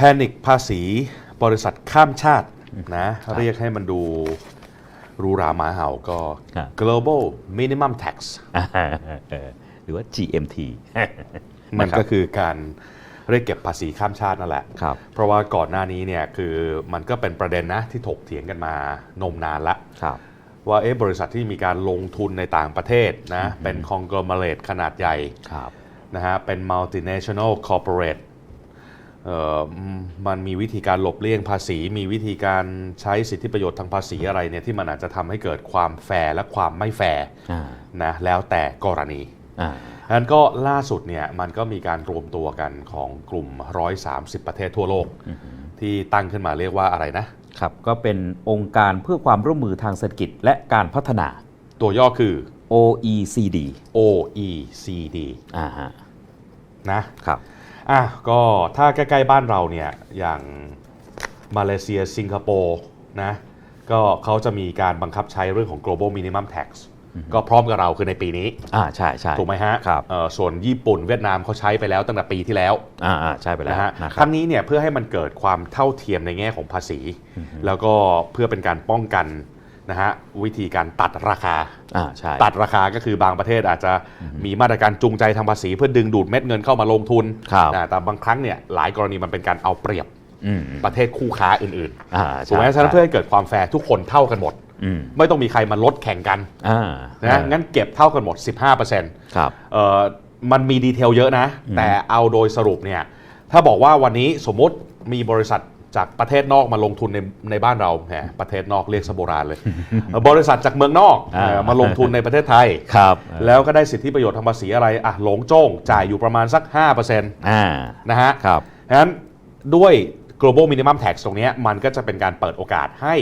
Panic ภาษีบริษัทข้ามชาตินะเรียกให้มันดูหรูหราหมาเห่าก็ ครับ global minimum tax อ่าเออหรือว่า GMT มันนะครับก็คือการเรียกเก็บภาษีข้ามชาตินั่นแหละ ครับ เพราะว่าก่อนหน้านี้เนี่ยคือมันก็เป็นประเด็นนะที่ถกเถียงกันมานมนานละ ครับ ว่าเอ๊ะบริษัทที่มีการลงทุนในต่างประเทศนะเป็น conglomerate ขนาดใหญ่ครับ นะฮะเป็น multinational corporate เอ่อ มมันมีวิธีการหลบเลี่ยงภาษี มีวิธีการใช้สิทธิประโยชน์ทางภาษีอะไรเนี่ยที่มันอาจจะทำให้เกิดความแฟร์และความไม่แฟร์อ่านะแล้วแต่กรณีอ่าดังนั้นก็ล่าสุดเนี่ยมันก็มีการรวมตัวกันของกลุ่ม 130 ประเทศทั่วโลก ที่ตั้งขึ้นมาเรียกว่าอะไรนะครับก็เป็นองค์การเพื่อความร่วมมือทางเศรษฐกิจและการพัฒนา ตัวย่อคือ OECD OECD อ่าฮะนะครับ อะก็ถ้าใกล้ๆบ้านเราเนี่ยอย่างมาเลเซียสิงคโปร์นะก็เขาจะมีการบังคับใช้เรื่องของ global minimum tax ก็พร้อมกับเราคือในปีนี้ อ่าใช่ใช่ถูกไหมฮะครับเอ่อส่วนญี่ปุ่นเวียดนามเขาใช้ไปแล้วตั้งแต่ปีที่แล้ว อ่าอ่าใช่ไปแล้วนะฮะนะคครัรั้บงนี้เนี่ยเพื่อให้มันเกิดความเท่าเทียมในแง่ของภาษี แล้วก็เพื่อเป็นการป้องกัน นะฮะวิธีการตัดราคา อ่าใช่ ตัดราคาก็คือบางประเทศอาจจะมีมาตรการจูงใจทางภาษี เพื่อดึงดูดเม็ดเงินเข้ามาลงทุนครับนะแต่บางครั้งเนี่ยหลายกรณีมันเป็นการเอาเปรียบอืมประเทศคู่ค้าอื่นอ่าๆใช่ถูกไหมฉะนั้นเพื่อให้เกิดความแฟร์ทุกคนเท่ากันหมดอืมไม่ต้องมีใครมาลดแข่งกันอ่านะงั้นเก็บเท่ากันหมด 15%ครับเอ่อมันมีดีเทลเยอะนะ แต่เอาโดยสรุปเนี่ยถ้าบอกว่าวันนี้สมมติมีบริษัท จากประเทศนอกมาลงทุนในในบ้านเราแหมประเทศนอกเรียกสโบราณเลยเอ่อบริษัทจากเมืองนอกอ่าเอ่อมาลงทุนในประเทศไทยครับแล้วก็ได้สิทธิประโยชน์ทางภาษีอะไรอะหลงโจ้งจ่ายอยู่ประมาณสัก 5%นอ่าะฮะครับงั้นด้วย global minimum tax ตรงเนี้ยมันก็จะเป็นการเปิดโอกาสให้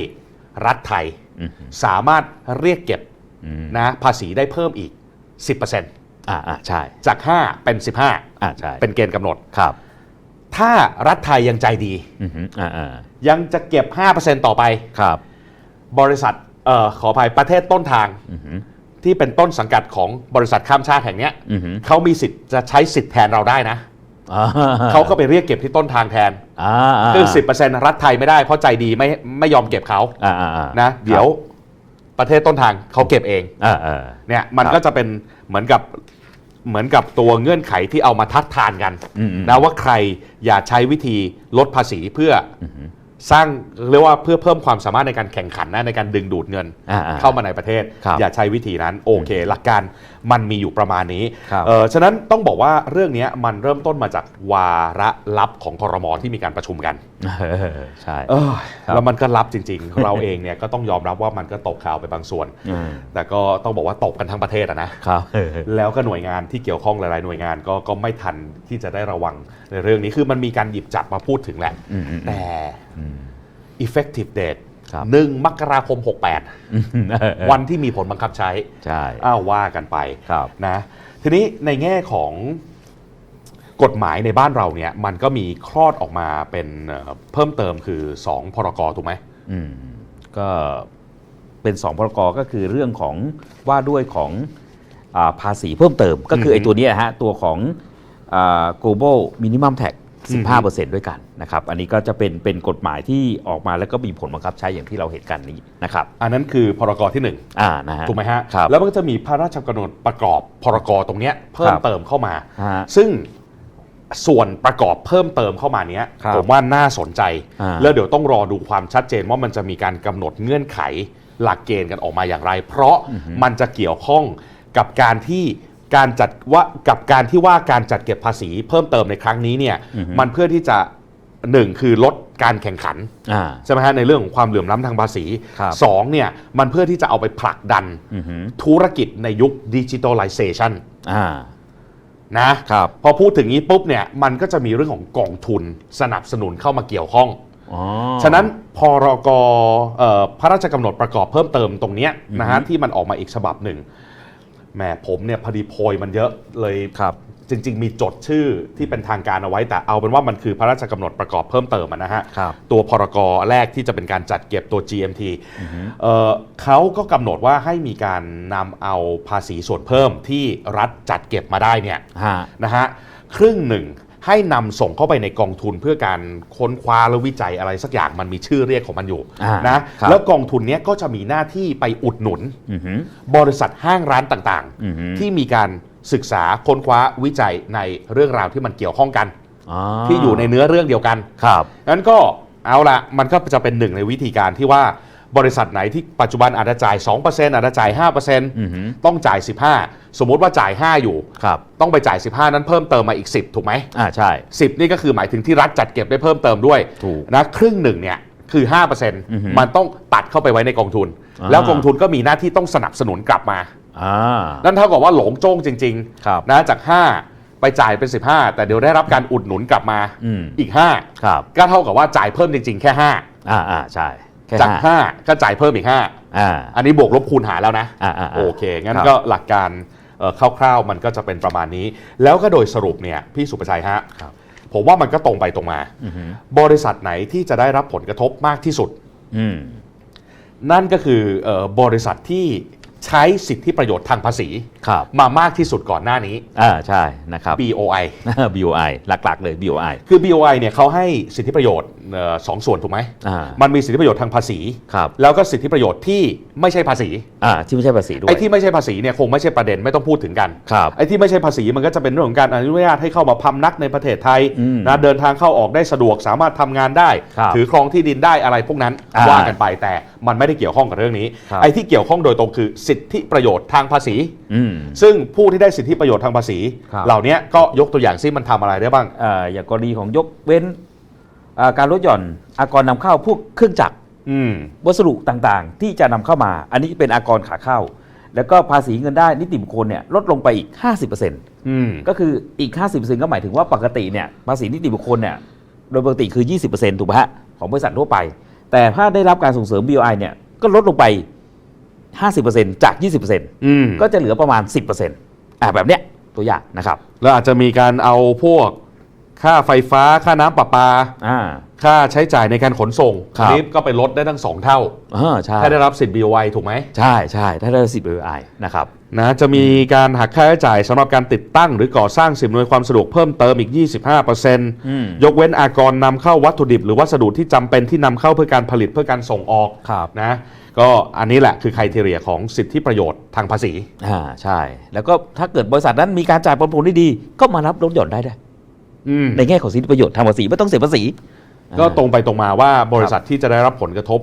รัฐไทยอืมสามารถเรียกเก็บอืมนะภาษีได้เพิ่มอีก 10%อ่าอ่าใช่จาก 5 เป็น 15อ่าใช่เป็นเกณฑ์กำหนดครับ ถ้ารัฐไทยยังใจดี อืมอ่าอ่ายังจะเก็บ 5%ต่อไป ครับ บริษัทเอ่อขออภัยประเทศต้นทางอืมที่เป็นต้นสังกัดของบริษัทข้ามชาติแห่งเนี้ยอืมเขามีสิทธิ์จะใช้สิทธิ์แทนเราได้นะอ่าเขาก็ไปเรียกเก็บที่ต้นทางแทนอ่าาคือ10%รัฐไทยไม่ได้เพราะใจดีไม่ไม่ยอมเก็บเขาอ่าอ่าอ่านะ เดี๋ยวประเทศต้นทางเขาเก็บเองอ่าอ่า เนี่ยมันครับ ก็จะเป็นเหมือนกับ เหมือนกับตัวเงื่อนไขที่เอามาทัดทานกันอืมอืมนะว่าใครอย่าใช้วิธีลดภาษีเพื่ออสร้างเรียกว่าเพื่อเพิ่มความสามารถในการแข่งขันนะในการดึงดูดเงินอ่าอ่าเข้ามาในประเทศครับอย่าใช้วิธีนั้นโอเค หลักการมันมีอยู่ประมาณนี้ครับ เออฉะนั้นต้องบอกว่าเรื่องนี้มันเริ่มต้นมาจากวาระลับของคอรมอที่มีการประชุมกันเออใช่ เออครับ แล้วมันก็ลับจริง ๆ เราเองเนี่ยก็ต้องยอมรับว่ามันก็ตกข่าวไปบางส่วน อืมแต่ก็ต้องบอกว่าตกกันทั้งประเทศอะนะ ครับเออแล้วก็หน่วยงานที่เกี่ยวข้องหลายๆหน่วยงานก็ก็ไม่ทันที่จะได้ระวังในเรื่องนี้คือมันมีการหยิบจับมาพูดถึงแหละ อืมอืมแต่ อืม effective date ครับ หนึ่งมกราคมเออเออ68 วันที่มีผลบังคับใช้ใช่อ้าวว่ากันไปครับนะทีนี้ในแง่ของกฎหมายในบ้านเราเนี่ยมันก็มีคลอดออกมาเป็นเอ่อเพิ่มเติมคือ 2 พรกถูกไหมอืมก็เป็นสองพรกก็คือเรื่องของว่าด้วยของอาภาษีเพิ่มเติม ก็คือไอ้ตัวเนี้ยฮะตัวของอ่า global minimum tax 15%ด้วยกันนะครับอันนี้ก็จะเป็นเป็นกฎหมายที่ออกมาแล้วก็มีผลบังคับใช้อย่างที่เราเห็นกันนี้นะครับอันนั้นคือพรกที่1อ่านะฮะถูกไหมฮะครับแล้วมันก็จะมีพระราชกำหนดประกอบพรกตรงเนี้ยเพิ่มครับเติมเข้ามาฮะซึ่งส่วนประกอบเพิ่มเติมเข้ามาเนี้ยครับผมว่าน่าสนใจอ่าแล้วเดี๋ยวต้องรอดูความชัดเจนว่ามันจะมีการกำหนดเงื่อนไขหลักเกณฑ์กันออกมาอย่างไร เพราะมันจะเกี่ยวข้องกับการที่ การจัดว่ากับการที่ว่าการจัดเก็บภาษีเพิ่มเติมในครั้งนี้เนี่ยมันเพื่อที่จะหนึ่งคือลดการแข่งขันอ่าใช่ไหมฮะในเรื่องของความเหลื่อมล้ำทางภาษีครับสองเนี่ยมันเพื่อที่จะเอาไปผลักดันอือหือธุรกิจในยุคดิจิทัลไลเซชันอ่านะครับพอพูดถึงนี้ปุ๊บเนี่ยมันก็จะมีเรื่องของกองทุนสนับสนุนเข้ามาเกี่ยวข้องอ๋อฉะนั้นพรกเอ่อพระราชกำหนดประกอบเพิ่มเติมตรงเนี้ยนะฮะที่มันออกมาอีกฉบับหนึ่ง แหมผมเนี่ยพอดีโพยมันเยอะเลยครับ จริง ๆ มีจดชื่อที่เป็นทางการเอาไว้ แต่เอาเป็นว่ามันคือพระราชกำหนดประกอบเพิ่มเติมอะนะฮะ ครับตัวพรกแรกที่จะเป็นการจัดเก็บตัว GMT เอ่อเขาก็กำหนดว่าให้มีการนำเอาภาษีส่วนเพิ่มที่รัฐจัดเก็บมาได้เนี่ยฮะ นะฮะครึ่งหนึ่ง ให้นำส่งเข้าไปในกองทุนเพื่อการค้นคว้าและวิจัยอะไรสักอย่างมันมีชื่อเรียกของมันอยู่อ่านะครับแล้วกองทุนเนี้ยก็จะมีหน้าที่ไปอุดหนุนอือหือบริษัทห้างร้านต่างอือหือๆที่มีการศึกษาค้นคว้าวิจัยในเรื่องราวที่มันเกี่ยวข้องกันอ่าที่อยู่ในเนื้อเรื่องเดียวกันครับงั้นก็เอาละมันก็จะเป็นหนึ่งในวิธีการที่ว่า บริษัทไหนที่ปัจจุบันอาจจะจ่าย 2%อาจจะจ่ายอือหือ5%ต้องจ่าย 15 สมมุติว่าจ่าย 5 อยู่ ครับต้องไปจ่าย 15 นั้นเพิ่มเติมมาอีก 10 ถูกไหม อ่าใช่ 10 นี่ก็คือหมายถึงที่รัฐจัดเก็บได้เพิ่มเติมด้วยถูกนะครึ่งหนึ่งเนี่ยคืออฮึ5%มันต้องตัดเข้าไปไว้ในกองทุน อ่า แล้วกองทุนก็มีหน้าที่ต้องสนับสนุนกลับมา อ่า นั่นเท่ากับว่าหลงโจ้งจริงครับๆนะจาก 5 ไปจ่ายเป็น 15 แต่เดี๋ยวได้รับการอุดหนุนกลับมาอืมอีก 5 ครับก็เท่ากับว่าจ่ายเพิ่มจริง ๆ แค่ 5 อ่าอ่าใช่แค่ จากห้า5ก็จ่ายเพิ่มอีก5อ่าอันนี้บวกลบคูณหารแล้วนะอ่าอ่าโอเค งั้นครับก็หลักการเอ่อคร่าวๆมันก็จะเป็นประมาณนี้ แล้วก็โดยสรุปเนี่ยพี่สุประชัยฮะครับผมว่ามันก็ตรงไปตรงมาอือหือบริษัทไหนที่จะได้รับผลกระทบมากที่สุดอืมนั่นก็คือเออบริษัทที่ ใช้สิทธิประโยชน์ทางภาษี ครับมามากที่สุดก่อนหน้านี้ อ่าใช่นะครับ BOI BOI หลักๆเลย BOI คือ BOI เนี่ยเขาให้สิทธิประโยชน์เอ่อสองส่วนถูกไหม อ่ามันมีสิทธิประโยชน์ทางภาษี ครับแล้วก็สิทธิประโยชน์ที่ไม่ใช่ภาษี อ่าที่ไม่ใช่ภาษีด้วย ไอ้ที่ไม่ใช่ภาษีเนี่ยคงไม่ใช่ประเด็นไม่ต้องพูดถึงกัน ครับ ไอ้ที่ไม่ใช่ภาษีมันก็จะเป็นเรื่องของการอนุญาตให้เข้ามาพำนักในประเทศไทยอืมนะเดินทางเข้าออกได้สะดวกสามารถทำงานได้ ครับถือครองที่ดินได้อะไรพวกนั้นอ่าว่ากันไปแต่มันไม่ได้เกี่ยวข้องกับเรื่องนี้ ครับ ไอ้ที่เกี่ยวข้องโดยตรงคือสิทธิประโยชน์ทางภาษี อืม ซึ่งผู้ที่ได้สิทธิประโยชน์ทางภาษี ครับ เหล่านี้ก็ยกตัวอย่างซิมันทำอะไรได้บ้างอ่าอย่างกรณีของยกเว้นอ่าการลดหย่อนอากรนำเข้าพวกเครื่องจักรอืม วัสดุต่างๆ ที่จะนำเข้ามา อันนี้เป็นอากรขาเข้า แล้วก็ภาษีเงินได้นิติบุคคลเนี่ยลดลงไปอีก 50%อืม ก็คืออีก 50%ก็หมายถึงว่าปกติเนี่ยภาษีนิติบุคคลเนี่ยโดยปกติคือ 20%ถูกไหมฮะของบริษัททั่วไป แต่ถ้าได้รับการส่งเสริม BOI เนี่ยก็ลดลงไป 50%จาก 20%อืมก็จะเหลือประมาณ 10%อ่าแบบเนี้ยตัวอย่างนะครับ แล้วอาจจะมีการเอาพวก ค่าไฟฟ้าค่าน้ำประปา อ่าค่าใช้จ่ายในการขนส่งครับอันนี้ก็ไปลดได้ทั้งสองเท่า อ่าใช่ถ้าได้รับสิทธิ์ BOI ถูกไหมใช่ใช่ถ้าได้สิทธิ์ BOI นะครับ นะจะมีการหักค่าใช้จ่ายสำหรับการติดตั้ง หรือก่อสร้างสิ่งอำนวยความสะดวกเพิ่มเติมอีก25%ยกเว้นอากรนำเข้าวัตถุดิบ หรือวัสดุที่จำเป็นที่นำเข้าเพื่อการผลิตเพื่อการส่งออกครับ นะก็อันนี้แหละคือไครเทเรียของสิทธิประโยชน์ทางภาษี อ่าใช่ แล้วก็ถ้าเกิดบริษัทนั้นมีการจ่ายผลผลที่ดี ก็มารับลดหย่อนได้ด้วย อืมในแง่ของสิทธิประโยชน์ทางภาษีไม่ต้องเสียภาษีก็ตรงไปตรงมาว่าบริษัทที่จะได้รับผลกระทบ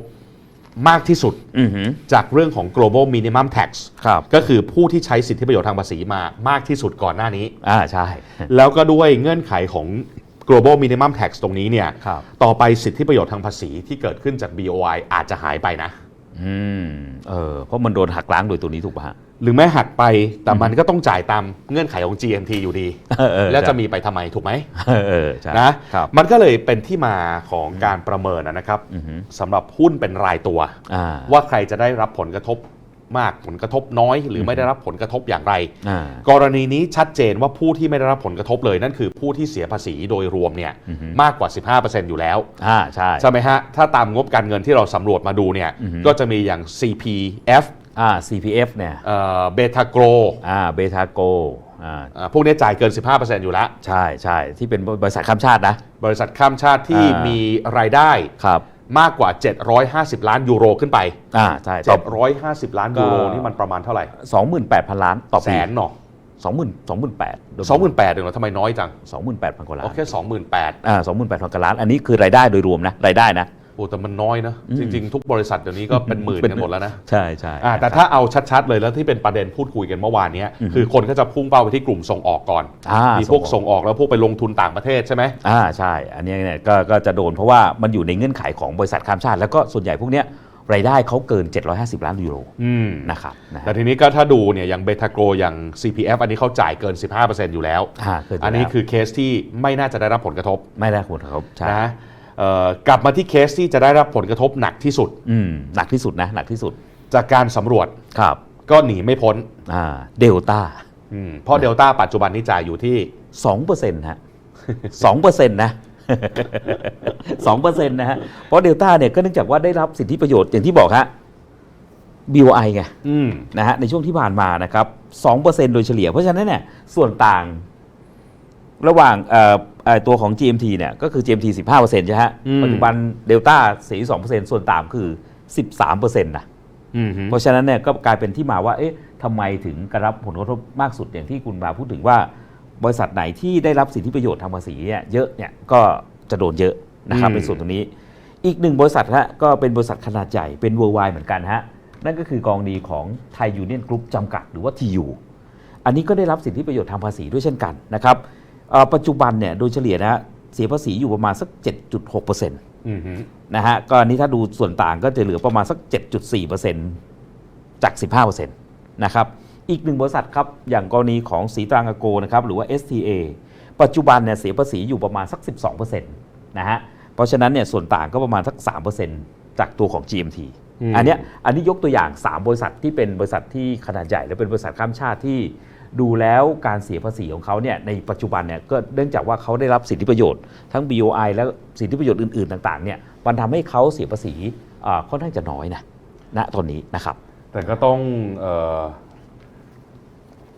มากที่สุดอือหือ จากเรื่องของ global minimum tax ครับ ก็คือผู้ที่ใช้สิทธิประโยชน์ทางภาษีมามากที่สุดก่อนหน้านี้ อ่าใช่ แล้วก็ด้วยเงื่อนไขของ global minimum tax ตรงนี้เนี่ย ครับ ต่อไปสิทธิประโยชน์ทางภาษีที่เกิดขึ้นจาก BOI อาจจะหายไปนะ อืมเออเพราะมันโดนหักล้างโดยตัวนี้ถูกป่ะฮะ หรือแม้หักไปแต่มันก็ต้องจ่ายตามเงื่อนไขของ GMT อยู่ดี เออเออแล้วจะใช่มีไปทำไมถูกไหมเออเออใช่นะครับมันก็เลยเป็นที่มาของการประเมินนะครับอือหือสำหรับหุ้นเป็นรายตัว อ่าว่าใครจะได้รับผลกระทบ มากผลกระทบน้อย หรือไม่ได้รับผลกระทบอย่างไรอ่ากรณีนี้ชัดเจนว่าผู้ที่ไม่ได้รับผลกระทบเลยนั่นคือผู้ที่เสียภาษีโดยรวมเนี่ยมากกว่า 15%อยู่แล้วอ่าใช่ใช่ไหมฮะถ้าตามงบการเงินที่เราสำรวจมาดูเนี่ยอือฮึก็จะมีอย่าง CPF อ่า CPF เนี่ยเบทาโกรอ่าเบทาโกอ่าพวกนี้จ่ายเกิน 15%อยู่แล้ว ใช่ใช่ที่เป็นบริษัทข้ามชาตินะ บริษัทข้ามชาติที่อ่ามีมีรายได้ครับ มากกว่า 750 ล้านยูโรขึ้นไป อ่าใช่ต่อ 750 ล้านยูโรก็นี่มันประมาณเท่าไหร่สองหมื่นแปดพันล้านต่อแสปีนเนาะสองหมื่นสองหมื่นแปดสองหมื่นแปดเองเหรอทำไมน้อยจังสองหมื่นแปดพันกว่าล้าโอนเคสองหมื่นแปดอ่าสองหมื่นแปดพันกว่าล้าน อันนี้คือรายได้โดยรวมนะ รายได้นะ โอ้แต่มันน้อยนะอืมจริง ๆ ทุกบริษัทเดี๋ยวนี้ก็เป็นหมื่นเป็นกันหมดแล้วนะใช่ใช่อ่าแต่ถ้าเอาชัดๆเลยแล้วที่เป็นประเด็นพูดคุยกันเมื่อวานเนี้ยอือฮึคือคนก็จะพุ่งเป้าไปที่กลุ่มส่งออกก่อนอ่ามีพวกส่งออกแล้วพวกไปลงทุนต่างประเทศใช่ไหมอ่าใช่ อันนี้เนี่ยก็ก็จะโดนเพราะว่ามันอยู่ในเงื่อนไขของบริษัทข้ามชาติ แล้วก็ส่วนใหญ่พวกเนี้ยรายได้เขาเกิน 750 ล้านยูโรอืมนะครับนะฮะแต่ทีนี้ก็ถ้าดูเนี่ยอย่างเบทาโกรอย่าง CPF อันนี้เขาจ่ายเกิน 15%อยู่แล้วอ่าเกินยู่อันนี้แล้วคือเคสที่ไม่น่าจะได้รับผลกระทบ ไม่ได้ควรครับใช่นะเอ่อ กลับมาที่เคสที่จะได้รับผลกระทบหนักที่สุด อืมหนักที่สุดนะหนักที่สุดจากการสำรวจครับก็หนีไม่พ้นอ่าเดลต้าอืมเพราะเดลต้าปัจจุบันนี้จ่ายอยู่ที่สองเปอร์เซ็นต์ฮะสองเปอร์เซ็นต์นะสองเปอร์เซ็นต์นะฮะเพราะเดลต้าเนี่ยก็เนื่องจากว่าได้รับสิทธิประโยชน์อย่างที่บอกฮะ BOI ไงอืมนะฮะในช่วงที่ผ่านมานะครับ2%โดยเฉลี่ยเพราะฉะนั้นเนี่ยส่วนต่าง ระหว่างเอ่อเอ่อตัวของ GMT เนี่ยก็คือ GMT 15%ใช่ฮะอืมปัจจุบันเดลต้า42%ส่วนต่างคือ 13%นะอืมฮึเพราะฉะนั้นเนี่ยก็กลายเป็นที่มาว่า เอ๊ะทำไมถึงกระรับผลกระทบมากสุดอย่างที่คุณมาพูดถึงว่า บริษัทไหนที่ได้รับสิทธิประโยชน์ทางภาษีเนี่ยเยอะเนี่ยก็จะโดนเยอะนะครับในส่วนตรงนี้ อีกหนึ่งบริษัทฮะก็เป็นบริษัทขนาดใหญ่เป็น worldwide เหมือนกันฮะนั่นก็คือกองดีของไทยยูเนียนกรุ๊ปจำกัดหรือว่า TU อันนี้ก็ได้รับสิทธิประโยชน์ทางภาษีด้วยเช่นกันนะครับเอ่อ ปัจจุบันเนี่ยโดยเฉลี่ยนะฮะเสียภาษีอยู่ประมาณสัก 7.6%อืมฮึนะฮะก็อันนี้ถ้าดูส่วนต่างก็จะเหลือประมาณสัก 7.4%จาก 15%นะครับอีกหนึ่งบริษัทครับอย่างกรณีของสีตรังอาโกนะครับหรือว่า STA ปัจจุบันเนี่ยเสียภาษีอยู่ประมาณสัก 12%นะฮะเพราะฉะนั้นเนี่ยส่วนต่างก็ประมาณสัก 3%จากตัวของ GMT อืมอันเนี้ยอันนี้ยกตัวอย่าง 3 บริษัทที่เป็นบริษัทที่ขนาดใหญ่ และเป็นบริษัทข้ามชาติที่ ดูแล้วการเสียภาษีของเขาเนี่ยในปัจจุบันเนี่ยก็เนื่องจากว่าเขาได้รับสิทธิประโยชน์ทั้ง BOI และสิทธิประโยชน์อื่น ๆ ต่างๆเนี่ยมันทำให้เขาเสียภาษีอ่าค่อนข้างจะน้อยนะณตอนนี้นะครับ แต่ก็ต้องเอ่อ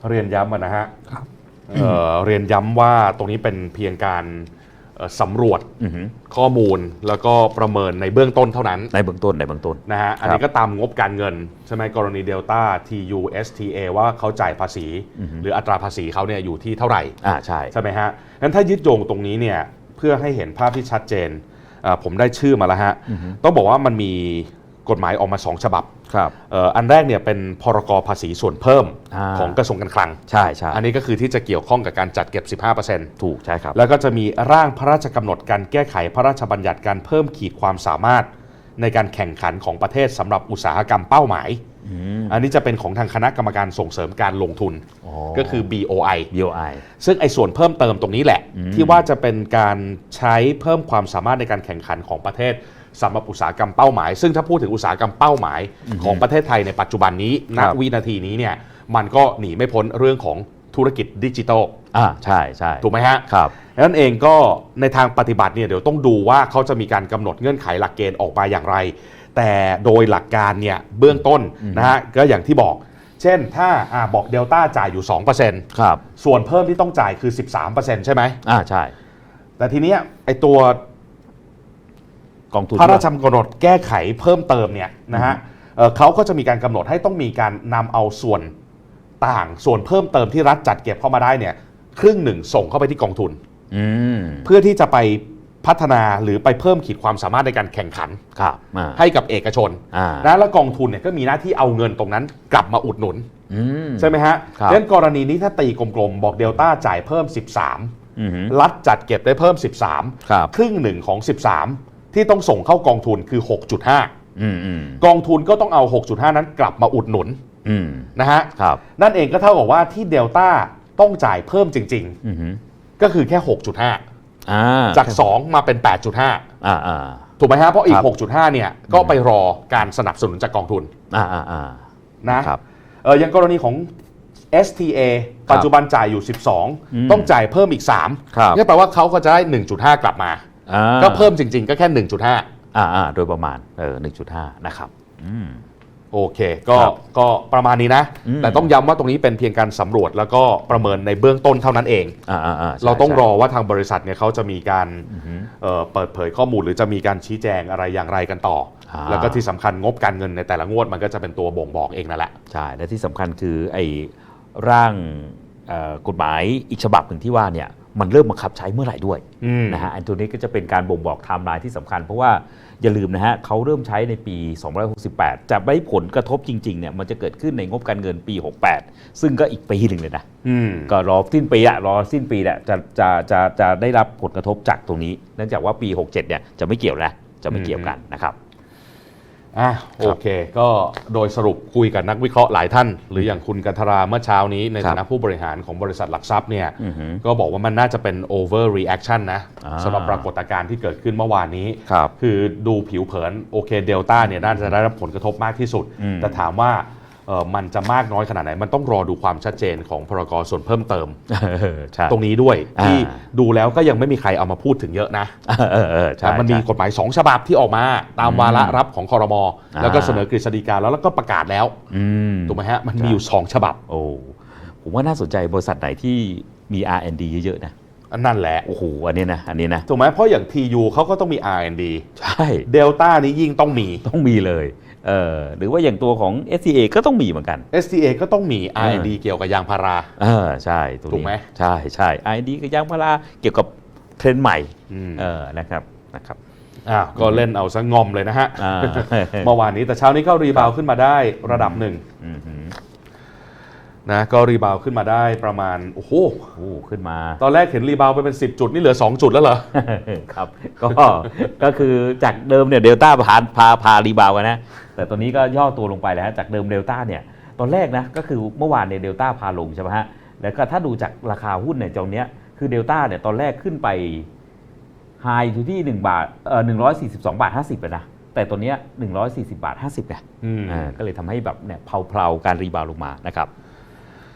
เรียนย้ำอะนะฮะเอ่อเรียนย้ำว่าตรงนี้เป็นเพียงการเอ่อ สำรวจอือหือข้อมูลแล้วก็ประเมินในเบื้องต้นเท่านั้น ในเบื้องต้นในเบื้องต้นนะฮะอันนี้ก็ตามงบการเงิน ใช่ไหมกรณีเดลต้า TU STA ว่าเขาจ่ายภาษี หรืออัตราภาษีเขาเนี่ยอยู่ที่เท่าไหร่อ่าใช่ใช่ไหมฮะงั้นถ้ายึดโยงตรงนี้เนี่ยเพื่อให้เห็นภาพที่ชัดเจนเอ่อผมได้ชื่อมาแล้วฮะ ต้องบอกว่ามันมี กฎหมายออกมา 2 ฉบับครับเอ่ออันแรกเนี่ยเป็นพรกภาษีส่วนเพิ่มอ่า ของกระทรวงการคลัง ใช่ใช่อันนี้ก็คือที่จะเกี่ยวข้องกับการจัดเก็บ 15%ถูกใช่ครับ แล้วก็จะมีร่างพระราชกำหนดการแก้ไขพระราชบัญญัติการเพิ่มขีดความสามารถ ในการแข่งขันของประเทศสำหรับอุตสาหกรรมเป้าหมาย อันนี้จะเป็นของทางคณะกรรมการส่งเสริมการลงทุนอ๋อ ก็คือ BOI BOI ซึ่งไอ้ส่วนเพิ่มเติมตรงนี้แหละ ที่ว่าจะเป็นการใช้เพิ่มความสามารถในการแข่งขันของประเทศ สำหรับอุตสาหกรรมเป้าหมาย ซึ่งถ้าพูดถึงอุตสาหกรรมเป้าหมายของประเทศไทยในปัจจุบันนี้ณครับวินาทีนี้เนี่ยมันก็หนีไม่พ้นเรื่องของธุรกิจดิจิทัลอ่าใช่ใช่ถูกไหมฮะครับนั่นเองก็ในทางปฏิบัติเนี่ยเดี๋ยวต้องดูว่าเขาจะมีการกำหนดเงื่อนไขหลักเกณฑ์ออกมาอย่างไร แต่โดยหลักการเนี่ยเบื้องต้นนะฮะก็อย่างที่บอก เช่นถ้าอาบอกเดลต้าจ่ายอยู่2%ครับส่วนเพิ่มที่ต้องจ่ายคือ 13%ใช่ไหมอ่าใช่ แต่ทีเนี้ยไอตัว กองทุนพระราชกำหนดแก้ไขเพิ่มเติมเนี่ยนะฮะเอ่อเขาก็จะมีการกำหนดให้ต้องมีการนำเอาส่วนต่างส่วนเพิ่มเติมที่รัฐจัดเก็บเข้ามาได้เนี่ยครึ่งหนึ่งส่งเข้าไปที่กองทุนอืมเพื่อที่จะไปพัฒนาหรือไปเพิ่มขีดความสามารถในการแข่งขันครับอ่าให้กับเอกชนอ่านะแล้วกองทุนเนี่ยก็มีหน้าที่เอาเงินตรงนั้นกลับมาอุดหนุนอืมใช่ไหมฮะครับดังนั้นกรณีนี้ถ้าตีกลมๆ บอกเดลต้าจ่ายเพิ่ม 13อือหือรัฐจัดเก็บได้เพิ่ม 13 ครับครึ่งหนึ่งของ 13 ที่ต้องส่งเข้ากองทุนคือ 6.5อืมอืมกองทุนก็ต้องเอา 6.5 นั้นกลับมาอุดหนุนอืมนะฮะครับนั่นเองก็เท่ากับว่าที่เดลต้าต้องจ่ายเพิ่มจริงอือหือๆก็คือแค่ 6.5อ่าจาก 2 มาเป็น 8.5อ่าอ่าถูกไหมฮะเพราะอีคกรับ6.5 เนี่ยก็ไปรอการสนับสนุนจากกองทุนอ่าอ่าอ่านะครับเอออย่างกรณีของ STA ครับปัจจุบันจ่ายอยู่อืม12 ต้องจ่ายเพิ่มอีก3ครับนี่แปลว่าเขาก็จะได้ 1.5 กลับมา อ่าก็เพิ่มจริง ๆ ก็แค่ 1.5 อ่าอ่าโดยประมาณเออหนึ่งจุดห้านะครับอืม โอเคก็ครับก็ประมาณนี้นะ อืม แต่ต้องย้ำว่าตรงนี้เป็นเพียงการสำรวจแล้วก็ประเมินในเบื้องต้นเท่านั้นเอง อ่าอ่าอ่าใช่เราต้องใช่รอว่าทางบริษัทเนี่ยเขาจะมีการอือหือ เอ่อเปิดเผยข้อมูลหรือจะมีการชี้แจงอะไรอย่างไรกันต่อ อ่า แล้วก็ที่สำคัญงบการเงินในแต่ละงวดมันก็จะเป็นตัวบ่งบอกเองนั่นแหละ ใช่และที่สำคัญคือไอ้ร่างเอ่อกฎหมายอีกฉบับหนึ่งที่ว่าเนี่ย มันเริ่มบังคับใช้เมื่อไหร่ด้วยอืมนะฮะอันตัวนี้ก็จะเป็นการบ่งบอกไทม์ไลน์ที่สำคัญ เพราะว่าอย่าลืมนะฮะเขาเริ่มใช้ในปี2568 จะได้ผลกระทบจริงๆเนี่ยมันจะเกิดขึ้นในงบการเงินปี 68 ซึ่งก็อีกปีหนึ่งเลยนะอืมก็รอสิ้นปีอะรอสิ้นปีแหละจะจะจะจะได้รับผลกระทบจากตรงนี้ เนื่องจากว่าปี 67 เนี่ยจะไม่เกี่ยวนะจะไม่เกี่ยวกันนะครับ อะโอเค ก็โดยสรุปคุยกับนักวิเคราะห์หลายท่าน หรืออย่างคุณกันทราเมื่อเช้านี้ในครับฐานะผู้บริหารของบริษัทหลักทรัพย์เนี่ยอือหือก็บอกว่ามันน่าจะเป็น over reaction นะอ่าสำหรับปรากฏการณ์ที่เกิดขึ้นเมื่อวานนี้ครับคือดูผิวเผินโอเคเดลต้าเนี่ยน่าจะได้รับผลกระทบมากที่สุดอืมแต่ถามว่าเอ่อ มันจะมากน้อยขนาดไหน มันต้องรอดูความชัดเจนของพรกส่วนเพิ่มเติมเออใช่ตรงนี้ด้วยอ่าที่ดูแล้วก็ยังไม่มีใครเอามาพูดถึงเยอะนะเออเออใช่แต่มันมีใช่กฎหมาย2ฉบับที่ออกมา ตามวาระรับของคอรมออ่าแล้วก็เสนอกฤษฎีกาแล้วแล้วก็ประกาศแล้วอืมถูกไหมฮะมันมีอยู่2ฉบับ โอ้ผมว่าน่าสนใจบริษัทไหนที่มี R&D เยอะๆนะอันนั่นแหละ โอ้โห อันนี้นะ อันนี้นะ ถูกไหมเพราะอย่าง TU เขาก็ต้องมี R&D ใช่ เดลต้านี้ยิ่งต้องมี ต้องมีเลยเออ หรือว่าอย่างตัวของ SCA ก็ต้องมีเหมือนกัน STA ก็ต้องมี R&D เกี่ยวกับยางพาราเออใช่ตัวนี้ถูกไหมใช่ใช่ ID กับยางพาราเกี่ยวกับเทรนด์ใหม่อืมเออนะครับนะครับอ้าวก็เล่นเอาซะงอมเลยนะฮะอ่าเมื่อวานนี้แต่เช้านี้ก็รีบาวด์ขึ้นมาได้ระดับหนึ่งอืมหือ นะก็รีบาวด์ขึ้นมาได้ประมาณ โอ้โหโอ้ขึ้นมา ตอนแรกเห็นรีบาวด์ไปเป็น 10 จุด นี่เหลือ 2 จุดแล้วเหรอ ครับ ก็ก็คือจากเดิมเนี่ยเดลต้าพาพาพารีบาวด์กันนะ แต่ตอนนี้ก็ย่อตัวลงไปแล้วฮะจากเดิมเดลต้าเนี่ยตอนแรกนะก็คือเมื่อวานเนี่ยเดลต้าพาลงใช่ไหมฮะแล้วก็ถ้าดูจากราคาหุ้นเนี่ยตรงเนี้ยคือเดลต้าเนี่ยตอนแรกขึ้นไปไฮอยู่ที่ 1 บาทเอ่อ142บาท50เลยนะแต่ตัวเนี้ย140 บาท 50เนี่ยอืมอ่าก็เลยทำให้แบบเนี่ยเพลาๆการรีบาวด์ลงมานะครับ